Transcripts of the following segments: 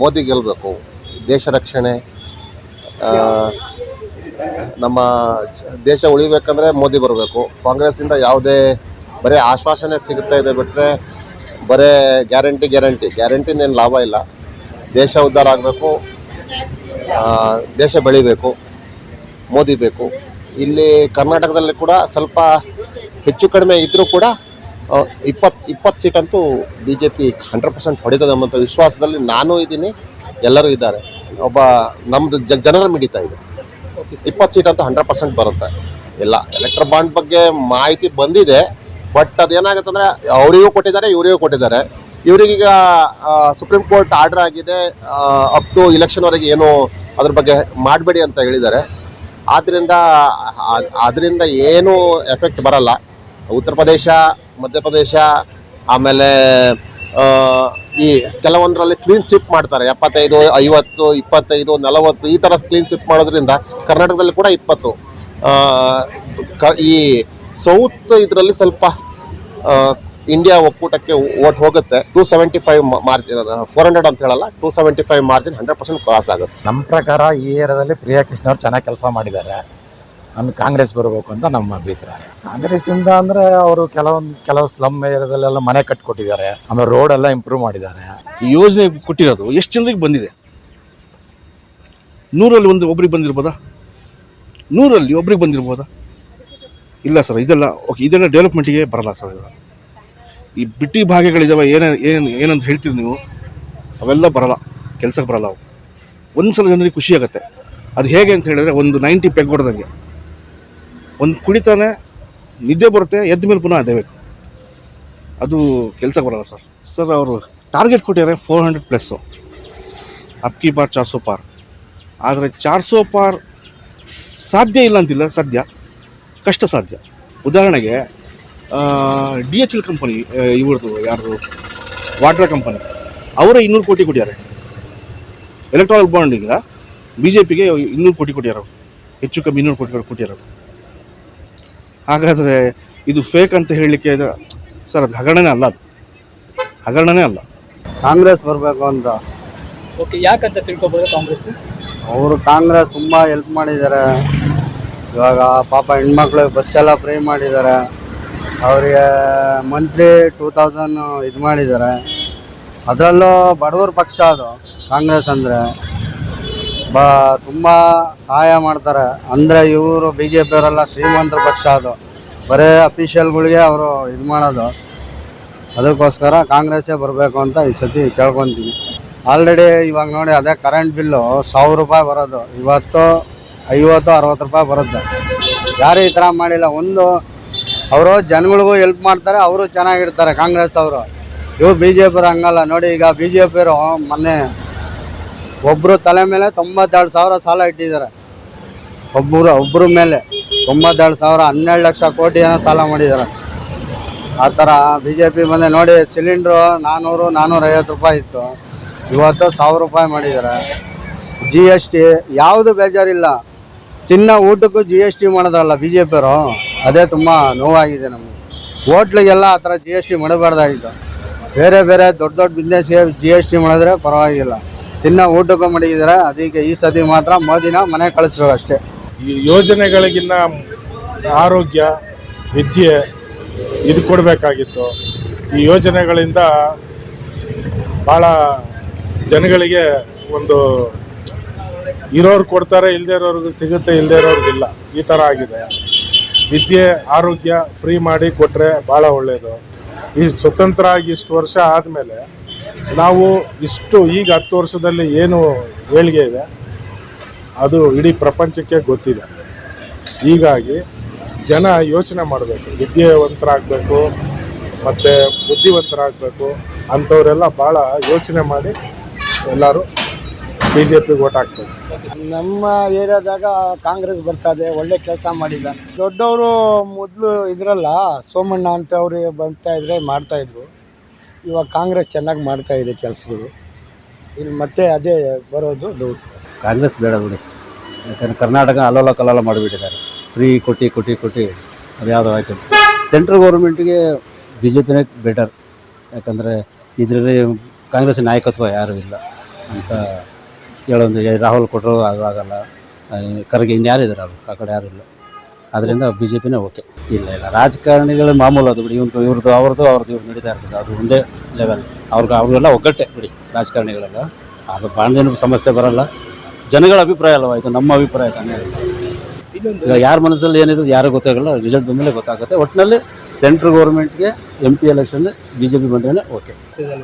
ಮೋದಿ ಗೆಲ್ಲಬೇಕು ದೇಶ ರಕ್ಷಣೆ ನಮ್ಮ ದೇಶ ಉಳಿಬೇಕಂದ್ರೆ ಮೋದಿ ಬರಬೇಕು. ಕಾಂಗ್ರೆಸ್ಸಿಂದ ಯಾವುದೇ ಬರೀ ಆಶ್ವಾಸನೆ ಸಿಗುತ್ತಾ ಇದೆ ಬಿಟ್ಟರೆ ಬರೇ ಗ್ಯಾರಂಟಿ ಗ್ಯಾರಂಟಿ. ಗ್ಯಾರಂಟಿನೇನು ಲಾಭ ಇಲ್ಲ. ದೇಶ ಉದ್ಧಾರ ಆಗಬೇಕು. ದೇಶ ಬೆಳಿಬೇಕು. ಮೋದಿ ಬೇಕು. ಇಲ್ಲಿ ಕರ್ನಾಟಕದಲ್ಲಿ ಕೂಡ ಸ್ವಲ್ಪ ಹೆಚ್ಚು ಕಡಿಮೆ ಇದ್ದರೂ ಕೂಡ ಇಪ್ಪತ್ತು ಇಪ್ಪತ್ತು ಸೀಟಂತೂ B J P hundred percent ಹೊಡಿತದೆ ಅನ್ನೋಂಥ ವಿಶ್ವಾಸದಲ್ಲಿ ನಾನು ಇದ್ದೀನಿ ಎಲ್ಲರೂ ಇದ್ದಾರೆ. ಒಬ್ಬ ನಮ್ಮದು ಜ ಜನರ ಮಿಡಿತಾ ಇದೆ. ಇಪ್ಪತ್ತು ಸೀಟ್ ಅಂತೂ ಹಂಡ್ರೆಡ್ ಪರ್ಸೆಂಟ್ ಬರುತ್ತೆ. ಇಲ್ಲ ಎಲೆಕ್ಟ್ರ್ ಬಾಂಡ್ ಬಗ್ಗೆ ಮಾಹಿತಿ ಬಂದಿದೆ ಬಟ್ ಅದೇನಾಗುತ್ತೆ ಅಂದರೆ ಅವರಿಗೂ ಕೊಟ್ಟಿದ್ದಾರೆ ಇವರಿಗೂ ಕೊಟ್ಟಿದ್ದಾರೆ. ಇವರಿಗೀಗ ಸುಪ್ರೀಂ ಕೋರ್ಟ್ ಆರ್ಡರ್ ಆಗಿದೆ ಅಪ್ ಟು ಇಲೆಕ್ಷನ್ವರೆಗೆ ಏನು ಅದ್ರ ಬಗ್ಗೆ ಮಾಡಬೇಡಿ ಅಂತ ಹೇಳಿದ್ದಾರೆ. ಆದ್ದರಿಂದ ಅದರಿಂದ ಏನು ಎಫೆಕ್ಟ್ ಬರಲ್ಲ. ಉತ್ತರ ಪ್ರದೇಶ ಮಧ್ಯಪ್ರದೇಶ ಆಮೇಲೆ ಈ ಕೆಲವೊಂದರಲ್ಲಿ ಕ್ಲೀನ್ ಸ್ವಿಪ್ ಮಾಡ್ತಾರೆ. ಎಪ್ಪತ್ತೈದು, ಐವತ್ತು, ಇಪ್ಪತ್ತೈದು, ನಲವತ್ತು, ಈ ಥರ ಕ್ಲೀನ್ ಸ್ವಿಪ್ ಮಾಡೋದ್ರಿಂದ ಕರ್ನಾಟಕದಲ್ಲಿ ಕೂಡ ಇಪ್ಪತ್ತು. ಈ ಸೌತ್ ಇದರಲ್ಲಿ ಸ್ವಲ್ಪ ಇಂಡಿಯಾ ಒಕ್ಕೂಟಕ್ಕೆ ಓಟ್ ಹೋಗುತ್ತೆ. Two seventy five margin four hundred ಅಂತ ಹೇಳಲ್ಲ two seventy five margin hundred percent cross ಆಗುತ್ತೆ. ನಮ್ಮ ಪ್ರಕಾರ ಈ ಏರಿಯಾದಲ್ಲಿ ಪ್ರಿಯಾ ಕೃಷ್ಣ ಅವರು ಚೆನ್ನಾಗಿ ಕೆಲಸ ಮಾಡಿದ್ದಾರೆ. ನಮ್ಗೆ ಕಾಂಗ್ರೆಸ್ ಬರಬೇಕು ಅಂತ ನಮ್ಮ ಅಭಿಪ್ರಾಯ. ಕಾಂಗ್ರೆಸ್ಸಿಂದ ಅಂದರೆ ಅವರು ಕೆಲವೊಂದು, ಕೆಲವು ಸ್ಲಮ್ ಏರಿಯಾದಲ್ಲೆಲ್ಲ ಮನೆ ಕಟ್ಕೊಟ್ಟಿದ್ದಾರೆ. ಆಮೇಲೆ ರೋಡ್ ಎಲ್ಲ ಇಂಪ್ರೂವ್ ಮಾಡಿದ್ದಾರೆ. ಈ ಯೋಜನೆ ಕೊಟ್ಟಿರೋದು ಎಷ್ಟು ಜನರಿಗೆ ಬಂದಿದೆ? ನೂರಲ್ಲಿ ಒಂದು ಒಬ್ರಿಗೆ ಬಂದಿರ್ಬೋದಾ? ನೂರಲ್ಲಿ ಒಬ್ರಿಗೆ ಬಂದಿರ್ಬೋದಾ? ಇಲ್ಲ ಸರ್, ಇದೆಲ್ಲ, ಓಕೆ, ಇದೆಲ್ಲ ಡೆವಲಪ್ಮೆಂಟಿಗೆ ಬರಲ್ಲ ಸರ್ ಇದು. ಈ ಬಿಟ್ಟಿ ಭಾಗಗಳಿದಾವೆ, ಏನೇ, ಏನು, ಏನಂತ ಹೇಳ್ತೀರಿ ನೀವು? ಅವೆಲ್ಲ ಬರಲ್ಲ, ಕೆಲಸಕ್ಕೆ ಬರಲ್ಲ ಅವು. ಒಂದು ಸಲ ಜನರಿಗೆ ಖುಷಿ ಆಗುತ್ತೆ. ಅದು ಹೇಗೆ ಅಂತ ಹೇಳಿದ್ರೆ ಒಂದು ನೈಂಟಿ ಪೆಗ್ ಹೊಡೆದಂಗೆ. ಒಂದು ಕುಡಿತಾನೆ ನಿದ್ದೆ ಬರುತ್ತೆ, ಎದ್ದ ಮೇಲೆ ಪುನಃ ಅದೇ ಬೇಕು. ಅದು ಕೆಲಸ ಬರಲ್ಲ ಸರ್. ಸರ್, ಅವರು ಟಾರ್ಗೆಟ್ ಕೊಟ್ಟಿದ್ದಾರೆ ಫೋರ್ ಹಂಡ್ರೆಡ್ ಪ್ಲಸ್ಸು ಅಪ್ಕಿ ಪಾರ್ ಚಾರ್ಸೋ ಪಾರ್. ಆದರೆ ಚಾರ್ಸೋ ಪಾರ್ ಸಾಧ್ಯ ಇಲ್ಲ ಅಂತಿಲ್ಲ, ಸದ್ಯ. ಕಷ್ಟ ಸಾಧ್ಯ. ಉದಾಹರಣೆಗೆ ಡಿ ಎಚ್ ಎಲ್ ಕಂಪನಿ ಇವ್ರದ್ದು ಯಾರು ವಾಟರ್ ಕಂಪನಿ ಅವರೇ ಇನ್ನೂರು ಕೋಟಿ ಕೊಟ್ಟಿದ್ದಾರೆ. ಎಲೆಕ್ಟ್ರಾನಿಕ್ ಬಾಂಡಿಂದ ಬಿ ಜೆ ಪಿಗೆ ಇನ್ನೂರು ಕೋಟಿ ಕೊಟ್ಟಿದ್ದಾರೆ ಅವರು. ಹೆಚ್ಚು ಕಮ್ಮಿ ಇನ್ನೂರು ಕೋಟಿ ಕೊಟ್ಟಿದ್ದಾರೆ ಹಾಗಾದರೆ ಇದು ಫೇಕ್ ಅಂತ ಹೇಳಲಿಕ್ಕೆ ಸರ್ ಅದು ಹಗರಣನೇ ಅಲ್ಲ ಅದು. ಹಗರಣನೇ ಅಲ್ಲ. ಕಾಂಗ್ರೆಸ್ ಬರಬೇಕು ಅಂತ. ಓಕೆ ಯಾಕಂತ ತಿಳ್ಕೊಬೋದು ಕಾಂಗ್ರೆಸ್? ಅವರು ಕಾಂಗ್ರೆಸ್ ತುಂಬ ಹೆಲ್ಪ್ ಮಾಡಿದ್ದಾರೆ. ಇವಾಗ ಪಾಪ ಹೆಣ್ಮಕ್ಳು ಬಸ್ಸೆಲ್ಲ ಎಲ್ಲ ಫ್ರೀ ಮಾಡಿದ್ದಾರೆ. ಅವರಿಗೆ ಮಂತ್ಲಿ ಟೂ ತೌಸಂಡ್ ಇದು ಮಾಡಿದ್ದಾರೆ. ಅದರಲ್ಲೂ ಬಡವರ ಪಕ್ಷ ಅದು ಕಾಂಗ್ರೆಸ್ ಅಂದರೆ. ಬ, ತುಂಬ ಸಹಾಯ ಮಾಡ್ತಾರೆ. ಅಂದರೆ ಇವರು ಬಿ ಜೆ ಶ್ರೀಮಂತರ ಪಕ್ಷ ಅದು. ಬರೀ ಅಫಿಷಿಯಲ್ಗಳಿಗೆ ಅವರು ಇದು ಮಾಡೋದು. ಅದಕ್ಕೋಸ್ಕರ ಕಾಂಗ್ರೆಸ್ಸೇ ಬರಬೇಕು ಅಂತ ಈ ಸತಿ ಕೇಳ್ಕೊತೀನಿ ಆಲ್ರೆಡಿ ಇವಾಗ ನೋಡಿ ಅದೇ ಕರೆಂಟ್ ಬಿಲ್ಲು ಸಾವಿರ ರೂಪಾಯಿ ಬರೋದು. ಇವತ್ತು ಐವತ್ತು, ಅರವತ್ತು ರೂಪಾಯಿ ಬರುತ್ತೆ. ಯಾರು ಈ ಥರ ಮಾಡಿಲ್ಲ. ಒಂದು ಅವರು ಜನಗಳಿಗೂ ಹೆಲ್ಪ್ ಮಾಡ್ತಾರೆ, ಅವರು ಚೆನ್ನಾಗಿರ್ತಾರೆ. ಕಾಂಗ್ರೆಸ್ ಅವರು. ಇವ್ರು ಬಿ ಜೆ ಪಿರು ಹಂಗಲ್ಲ. ನೋಡಿ ಈಗ ಬಿ ಜೆ ಪಿರು ಮೊನ್ನೆ ಒಬ್ಬರು ತಲೆ ಮೇಲೆ ತೊಂಬತ್ತೆರಡು ಸಾವಿರ ಸಾಲ ಇಟ್ಟಿದ್ದಾರೆ. ಒಬ್ಬರು ಒಬ್ಬರ ಮೇಲೆ ತೊಂಬತ್ತೆರಡು ಸಾವಿರ, ಹನ್ನೆರಡು ಲಕ್ಷ ಕೋಟಿ ಏನೋ ಸಾಲ ಮಾಡಿದ್ದಾರೆ. ಆ ಥರ ಬಿ ಜೆ ಪಿ ಬಂದೆ ನೋಡಿ, ಸಿಲಿಂಡ್ರು ನಾನ್ನೂರು ನಾನ್ನೂರೈವತ್ತು ರೂಪಾಯಿ ಇತ್ತು. ಇವತ್ತು ಸಾವಿರ ರೂಪಾಯಿ ಮಾಡಿದ್ದಾರೆ. ಜಿ ಎಸ್ ಟಿ ಯಾವುದು ಬೇಜಾರಿಲ್ಲ. ತಿನ್ನೋ ಊಟಕ್ಕೂ ಜಿ ಎಸ್ ಟಿ ಮಾಡೋದಲ್ಲ ಬಿ ಜೆ ಪಿಯವರು ಅದೇ ತುಂಬ ನೋವಾಗಿದೆ ನಮಗೆ. ಹೋಟ್ಲಿಗೆಲ್ಲ ಆ ಥರ ಜಿ ಎಸ್ ಟಿ ಮಾಡಬಾರ್ದಾಗಿತ್ತು. ಬೇರೆ ಬೇರೆ ದೊಡ್ಡ ದೊಡ್ಡ ಬಿಸ್ನೆಸ್ಗೆ ಜಿ ಎಸ್ ಟಿ ಮಾಡಿದ್ರೆ ಪರವಾಗಿಲ್ಲ. ತಿನ್ನೋ ಊಟಕ್ಕೂ ಮಡಗಿದ್ದಾರೆ ಅದಕ್ಕೆ ಈ ಸತಿ ಮಾತ್ರ ಮೋದಿನ ಮನೆ ಕಳಿಸ್ಬೇಕು ಅಷ್ಟೇ. ಈ ಯೋಜನೆಗಳಿಗಿನ್ನ ಆರೋಗ್ಯ, ವಿದ್ಯೆ ಇದು ಕೊಡಬೇಕಾಗಿತ್ತು. ಈ ಯೋಜನೆಗಳಿಂದ ಭಾಳ ಜನಗಳಿಗೆ ಒಂದು ಇರೋರು ಕೊಡ್ತಾರೆ ಇಲ್ಲದೆ ಇರೋರ್ಗು ಸಿಗುತ್ತೆ ಇಲ್ಲದೆ ಇರೋರಿಗಿಲ್ಲ ಈ ಥರ ಆಗಿದೆ. ವಿದ್ಯೆ, ಆರೋಗ್ಯ ಫ್ರೀ ಮಾಡಿ ಕೊಟ್ಟರೆ ಭಾಳ ಒಳ್ಳೆಯದು ಈ ಸ್ವತಂತ್ರ ಆಗಿ ಇಷ್ಟು ವರ್ಷ ಆದಮೇಲೆ ನಾವು ಇಷ್ಟು ಈಗ ಹತ್ತು ವರ್ಷದಲ್ಲಿ ಏನು ಏಳಿಗೆ ಇದೆ, ಅದು ಇಡೀ ಪ್ರಪಂಚಕ್ಕೆ ಗೊತ್ತಿದೆ. ಹೀಗಾಗಿ ಜನ ಯೋಚನೆ ಮಾಡಬೇಕು, ವಿದ್ಯಾವಂತರಾಗಬೇಕು, ಮತ್ತು ಬುದ್ಧಿವಂತರಾಗಬೇಕು, ಅಂಥವರೆಲ್ಲ ಭಾಳ ಯೋಚನೆ ಮಾಡಿ ಎಲ್ಲರೂ ಬಿ ಜೆ ಪಿಗೆ ಓಟ್ ಹಾಕ್ಬೇಕು. ನಮ್ಮ ಏರಿಯಾದಾಗ ಕಾಂಗ್ರೆಸ್ ಬರ್ತದೆ ಒಳ್ಳೆ ಕೆಲಸ ಮಾಡಿಲ್ಲ. ದೊಡ್ಡವರು ಮೊದಲು ಇದ್ರಲ್ಲ, ಸೋಮಣ್ಣ ಅಂತ ಅವರು ಬರ್ತಾ ಇದ್ರೆ ಮಾಡ್ತಾ ಇದ್ರು. ಇವಾಗ ಕಾಂಗ್ರೆಸ್ ಚೆನ್ನಾಗಿ ಮಾಡ್ತಾ ಇದೆ ಕೆಲಸಗಳು. ಇಲ್ಲಿ ಮತ್ತೆ ಅದೇ ಬರೋದು ಡೌಟ್ ಕಾಂಗ್ರೆಸ್ ಬೇಡ ಬಿಡಿ. ಯಾಕಂದರೆ ಕರ್ನಾಟಕ ಅಲೋಲ ಕಲ್ಲೋಲ ಮಾಡಿಬಿಟ್ಟಿದ್ದಾರೆ. ಫ್ರೀ ಕೊಟ್ಟು ಕೊಟ್ಟು ಕೊಟ್ಟು ಅದು ಯಾವುದೋ ಐಟಮ್ಸ್ ಸೆಂಟ್ರಲ್ ಗೌರ್ಮೆಂಟಿಗೆ ಬಿ ಜೆ ಪಿನೇ ಬೆಟರ್ ಯಾಕಂದರೆ ಇದರಲ್ಲಿ ಕಾಂಗ್ರೆಸ್ ನಾಯಕತ್ವ ಯಾರೂ ಇಲ್ಲ ಅಂತ ಹೇಳೋದು ರಾಹುಲ್ ಕೊಟ್ಟರು ಅದು ಆಗೋಲ್ಲ ಕರೆಗೆ ಇನ್ಯಾರಿದ್ದಾರೆ ಅವರು? ಆ ಕಡೆ ಯಾರು ಇಲ್ಲ. ಅದರಿಂದ ಬಿ ಜೆ ಪಿನೇ ಓಕೆ. ಇಲ್ಲ ಇಲ್ಲ ರಾಜಕಾರಣಿಗಳು ಮಾಮೂಲು ಅದು ಬಿಡಿ. ಇವ್ರದ್ದು ಇವ್ರದ್ದು ಅವ್ರದ್ದು ಅವ್ರದ್ದು ಇವ್ರು ನಡೀತಾ ಇರ್ತದೆ. ಅದು ಒಂದೇ ಲೆವೆಲ್ ಅವ್ರಿಗೆ ಅವ್ರಿಗೆಲ್ಲ ಒಗ್ಗಟ್ಟೆ ಬಿಡಿ ರಾಜಕಾರಣಿಗಳೆಲ್ಲ. ಅದು ಬಾಣದೇನು ಸಮಸ್ಯೆ ಬರಲ್ಲ. ಜನಗಳ ಅಭಿಪ್ರಾಯ ಅಲ್ವಾ ಇದು? ನಮ್ಮ ಅಭಿಪ್ರಾಯ ತಾನೇ ಈಗ ಯಾರ ಮನಸ್ಸಲ್ಲಿ ಏನಿದೆ ಯಾರಿಗೂ ಗೊತ್ತಾಗಲ್ಲ. ರಿಸಲ್ಟ್ ಬಂದಮೇಲೆ ಗೊತ್ತಾಗುತ್ತೆ. ಒಟ್ಟಿನಲ್ಲಿ central ಗೌರ್ಮೆಂಟ್ಗೆ M P election B J P ಬಂದ್ರೇ okay.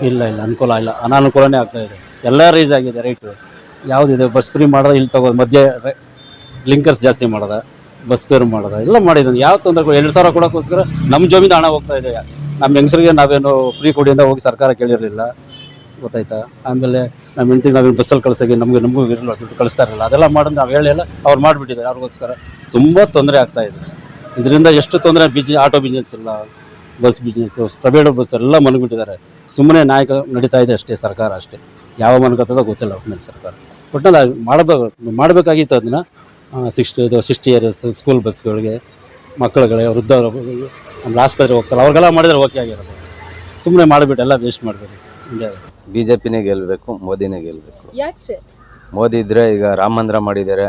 ಇಲ್ಲ ಇಲ್ಲ ಅನುಕೂಲ ಇಲ್ಲ. ಅನಾನುಕೂಲನೇ ಆಗ್ತಾ ಇದೆ. ಎಲ್ಲ ರೈಸ್ ಆಗಿದೆ ರೈಟು ಯಾವುದಿದೆ? ಬಸ್ ಫ್ರೀ ಮಾಡೋದು ಇಲ್ಲಿ ತಗೋ ಮಧ್ಯೆ ಲಿಂಕರ್ಸ್ ಜಾಸ್ತಿ ಮಾಡೋದ. ಬಸ್ ಪೇರು ಮಾಡೋದ? ಎಲ್ಲ ಮಾಡಿದ್ದಾನೆ. ಯಾವ ತೊಂದರೆ ಎರಡು ಸಾವಿರ ಕೊಡೋಕ್ಕೋಸ್ಕರ ನಮ್ಮ ಜಮೀನು ಹಣ ಹೋಗ್ತಾ ಇದೆ. ನಮ್ಮ ಹೆಂಗಸರಿಗೆ ನಾವೇನು ಫ್ರೀ ಕೊಡಿಯಿಂದ ಹೋಗಿ ಸರ್ಕಾರ ಕೇಳಿರಲಿಲ್ಲ. ಗೊತ್ತಾಯ್ತಾ? ಆಮೇಲೆ ನಮ್ಮ ಹೆಂಡತಿಗೆ ನಾವೇನು ಬಸ್ಸಲ್ಲಿ ಕಳ್ಸೋಕೆ ನಮಗೆ ನಮಗೂ ಇರಲಿಲ್ಲ ದುಡ್ಡು ಕಳಿಸ್ತಾ ಇರಲಿಲ್ಲ ಅದೆಲ್ಲ ಮಾಡೋದು ನಾವು ಹೇಳಿಲ್ಲ ಅವ್ರು ಮಾಡಿಬಿಟ್ಟಿದ್ದಾರೆ. ಅವ್ರಿಗೋಸ್ಕರ ತುಂಬ ತೊಂದರೆ ಆಗ್ತಾ ಇದೆ. ಇದರಿಂದ ಎಷ್ಟು ತೊಂದರೆ ಬಿಜಿ, ಆಟೋ ಬಿಸ್ನೆಸ್ ಇಲ್ಲ ಬಸ್ ಬಿಸ್ನೆಸ್ಸು ಪ್ರೈವೇಟ್ ಬಸ್ ಎಲ್ಲ ಮನಗಿಬಿಟ್ಟಿದ್ದಾರೆ ಸುಮ್ಮನೆ ನಾಯಕ ನಡೀತಾ ಇದೆ ಅಷ್ಟೇ, ಸರ್ಕಾರ ಅಷ್ಟೇ. ಯಾವ ಮನಗತ್ತದ ಗೊತ್ತಿಲ್ಲ ಒಟ್ಟಿನಲ್ಲಿ ಸರ್ಕಾರ. ಒಟ್ಟಿನಲ್ಲಿ ಮಾಡಬೇಕು ಮಾಡಬೇಕಾಗಿತ್ತು ಅದನ್ನ. ಸಿಕ್ಸ್ಟಿ ಇದು ಸಿಕ್ಸ್ಟಿ ಇಯರ್ಸ್ ಸ್ಕೂಲ್ ಬಸ್ಗಳಿಗೆ ಮಕ್ಕಳುಗಳಿಗೆ ವೃದ್ಧ ಆಮೇಲೆ ಆಸ್ಪತ್ರೆಗೆ ಹೋಗ್ತಾರೆ ಅವ್ರಿಗೆಲ್ಲ ಮಾಡಿದರೆ ಓಕೆ ಆಗಿರೋದು ಸುಮ್ಮನೆ ಮಾಡಿಬಿಟ್ಟು ಎಲ್ಲ ವೇಸ್ಟ್ ಮಾಡಬೇಕು ಇಂಡಿಯಾದ ಬಿ ಜೆ ಪಿನೇ ಗೆಲ್ಲಬೇಕು ಮೋದಿನೇ ಗೆಲ್ಲಬೇಕು ಯಾಕೆ ಸರ್? ಮೋದಿ ಇದ್ರೆ ಈಗ ರಾಮ ಮಂದಿರ ಮಾಡಿದ್ದಾರೆ.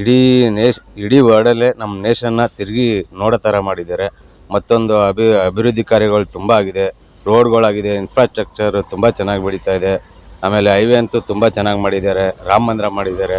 ಇಡೀ ನೇಶ್ ಇಡೀ ವರ್ಡಲ್ಲೇ ನಮ್ಮ ನೇಷನ್ನ ತಿರುಗಿ ನೋಡೋ ಥರ ಮಾಡಿದ್ದಾರೆ. ಮತ್ತೊಂದು ಅಭಿ ಅಭಿವೃದ್ಧಿ ಕಾರ್ಯಗಳು ತುಂಬ ಆಗಿದೆ. ರೋಡ್ಗಳಾಗಿದೆ ಇನ್ಫ್ರಾಸ್ಟ್ರಕ್ಚರ್ ತುಂಬ ಚೆನ್ನಾಗಿ ಬೆಳೀತಾ ಇದೆ. ಆಮೇಲೆ ಹೈವೇ ಅಂತೂ ತುಂಬ ಚೆನ್ನಾಗಿ ಮಾಡಿದ್ದಾರೆ. ರಾಮ ಮಂದಿರ ಮಾಡಿದ್ದಾರೆ.